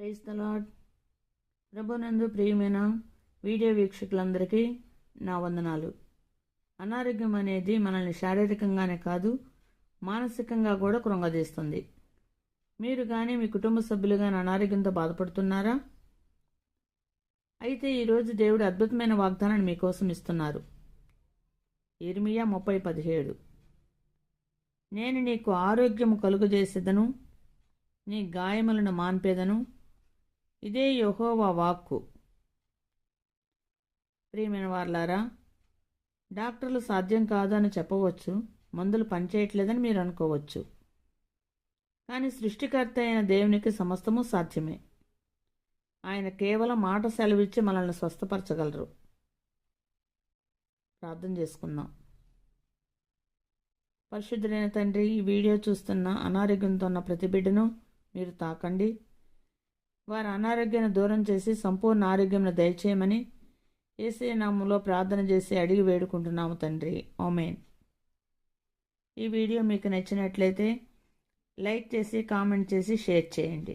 Praise తలాడ్ ప్రభునందు ప్రియమైన video వీక్షకులందరికీ నా వందనాలు. అనారోగ్యం అనేది మనల్ని శారీరకంగానే కాదు మానసికంగా కూడా కృంగదీస్తుంది మీరు కానీ మీ కుటుంబ సభ్యులు కానీ అనారోగ్యంతో బాధపడుతున్నారా? అయితే ఈరోజు దేవుడు అద్భుతమైన వాగ్దానాన్ని మీకోసం ఇస్తున్నారు. ఇర్మియా ముప్పై పదిహేడు. నేను నీకు ఆరోగ్యము కలుగజేసేదను నీ గాయములను మాన్పేదను ఇదే యహోవా వాక్కు. ప్రియమైన వార్లారా డాక్టర్లు సాధ్యం కాదు అని చెప్పవచ్చు మందులు పనిచేయట్లేదని మీరు అనుకోవచ్చు. కానీ సృష్టికర్త అయిన దేవునికి సమస్తము సాధ్యమే. ఆయన కేవలం మాట సెలవిచ్చి మనల్ని స్వస్థపరచగలరు. ప్రార్థన చేసుకుందాం. పరిశుద్ధులైన తండ్రి ఈ వీడియో చూస్తున్న అనారోగ్యంతో ఉన్న ప్రతి బిడ్డను మీరు తాకండి. వారి అనారోగ్యాన్ని దూరం చేసి సంపూర్ణ ఆరోగ్యం దయచేయమని ఏసే నామంలో ప్రార్థన చేసి అడిగి వేడుకుంటున్నాము తండ్రి. ఓమేన్ ఈ వీడియో మీకు నచ్చినట్లయితే లైక్ చేసి కామెంట్ చేసి షేర్ చేయండి.